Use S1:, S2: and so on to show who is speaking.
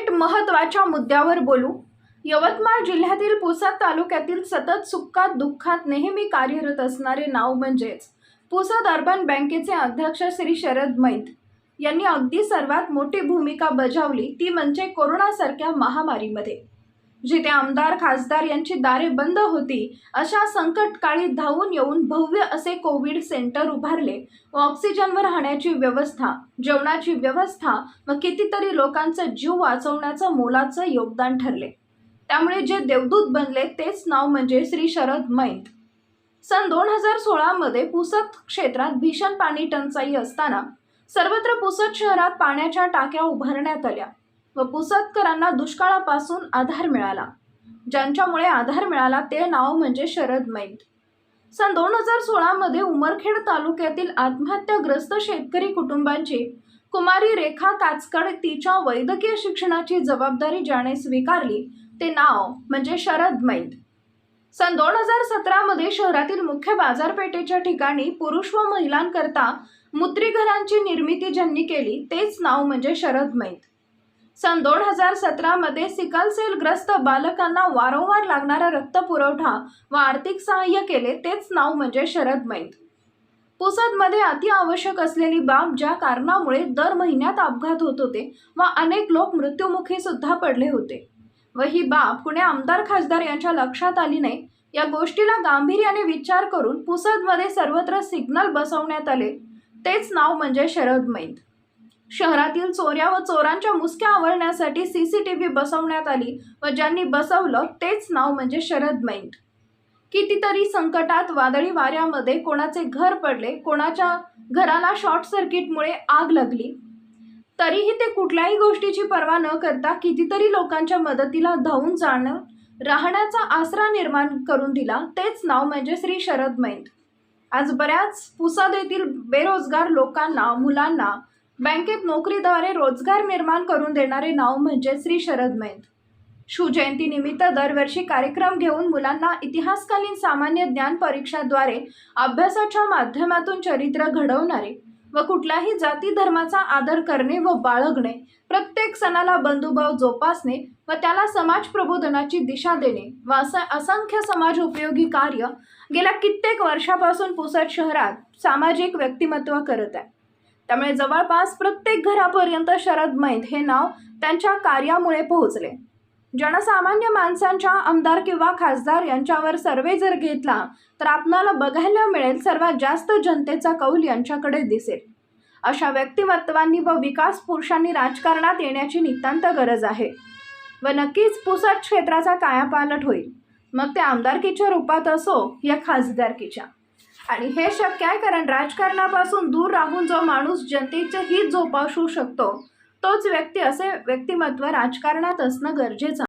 S1: थेट महत्त्वाच्या मुद्द्यावर बोलू. यवतमाळ जिल्ह्यातील पुसद तालुक्यातील सतत सुखात दुःखात नेहमी कार्यरत असणारे नाव म्हणजेच पुसद अर्बन बँकेचे अध्यक्ष श्री शरद मैत यांनी अगदी सर्वात मोठी भूमिका बजावली ती म्हणजे कोरोनासारख्या महामारीमध्ये. जिथे आमदार खासदार यांची दारे बंद होती अशा संकटकाळी धावून येऊन भव्य असे कोविड सेंटर उभारले. व ऑक्सिजनवर राहण्याची व्यवस्था जेवणाची व्यवस्था व कितीतरी लोकांचा जीव वाचवण्याचं मोलाचं योगदान ठरले. त्यामुळे जे देवदूत बनले तेच नाव म्हणजे श्री शरद मैत. सन दोन हजार सोळामध्ये पुसद क्षेत्रात भीषण पाणी टंचाई असताना सर्वत्र पुसद शहरात पाण्याच्या टाक्या उभारण्यात आल्या. व पुसदकरांना दुष्काळापासून आधार मिळाला. ज्यांच्यामुळे आधार मिळाला ते नाव म्हणजे शरद मैत. सन दोन हजार सोळामध्ये उमरखेड तालुक्यातील आत्महत्याग्रस्त शेतकरी कुटुंबांची कुमारी रेखा काचकड तिच्या वैद्यकीय शिक्षणाची जबाबदारी ज्याने स्वीकारली ते नाव म्हणजे शरद मैत. सन दोन हजार सतरामध्ये शहरातील मुख्य बाजारपेठेच्या ठिकाणी पुरुष व महिलांकरता मुद्रीघरांची निर्मिती ज्यांनी केली तेच नाव म्हणजे शरद मैत. सन दोन हजार सतरामध्ये सिकलसेलग्रस्त बालकांना वारंवार लागणारा रक्तपुरवठा व आर्थिक सहाय्य केले तेच नाव म्हणजे शरद मैत. पुसदमध्ये अति आवश्यक असलेली बाब ज्या कारणामुळे दर महिन्यात अपघात होत होते व अनेक लोक मृत्युमुखी सुद्धा पडले होते. व ही बाब कुणी आमदार खासदार यांच्या लक्षात आली नाही. या गोष्टीला गांभीर्याने विचार करून पुसदमध्ये सर्वत्र सिग्नल बसवण्यात आले तेच नाव म्हणजे शरद मैत. शहरातील चोऱ्या व चोरांच्या मुसक्या आवळण्यासाठी सी सी टी व्ही बसवण्यात आली व ज्यांनी बसवलं तेच नाव म्हणजे शरद मैंट. कितीतरी संकटात वादळी वाऱ्यामध्ये कोणाचे घर पडले कोणाच्या घराला शॉर्ट सर्किटमुळे आग लागली. तरीही ते कुठल्याही गोष्टीची पर्वा न करता कितीतरी लोकांच्या मदतीला धावून जाणं राहण्याचा आसरा निर्माण करून दिला तेच नाव म्हणजे श्री शरद मैंट. आज बऱ्याच पुसाद येथील बेरोजगार लोकांना मुलांना बँकेत नोकरीद्वारे रोजगार निर्माण करून देणारे नाव म्हणजे श्री शरद मैत. शिवजयंतीनिमित्त दरवर्षी कार्यक्रम घेऊन मुलांना इतिहासकालीन सामान्य ज्ञान परीक्षाद्वारे अभ्यासाच्या माध्यमातून चरित्र घडवणारे व कुठल्याही जाती धर्माचा आदर करणे व बाळगणे प्रत्येक सणाला बंधुभाव जोपासणे व त्याला समाज प्रबोधनाची दिशा देणे व असं असंख्य समाज उपयोगी कार्य गेल्या कित्येक वर्षापासून पुसद शहरात सामाजिक व्यक्तिमत्व करत आहे. त्यामुळे जवळपास प्रत्येक घरापर्यंत शरद मैत हे नाव त्यांच्या कार्यामुळे पोहोचले. जनसामान्य माणसांच्या आमदार किंवा खासदार यांच्यावर सर्वे जर घेतला तर आपणाला बघायला मिळेल सर्वात जास्त जनतेचा कौल यांच्याकडे दिसेल. अशा व्यक्तिमत्वांनी व विकास पुरुषांनी राजकारणात येण्याची नितांत गरज आहे. व नक्कीच पुसट क्षेत्राचा कायापालट होईल. मग ते आमदारकीच्या रूपात असो या खासदारकीच्या. आणि हे शक्य आहे कारण राजकारणापासून दूर राहून जो माणूस जनतेचे हित जोपासू शकतो तोच व्यक्ती असे व्यक्तिमत्व राजकारणात असणं गरजेचं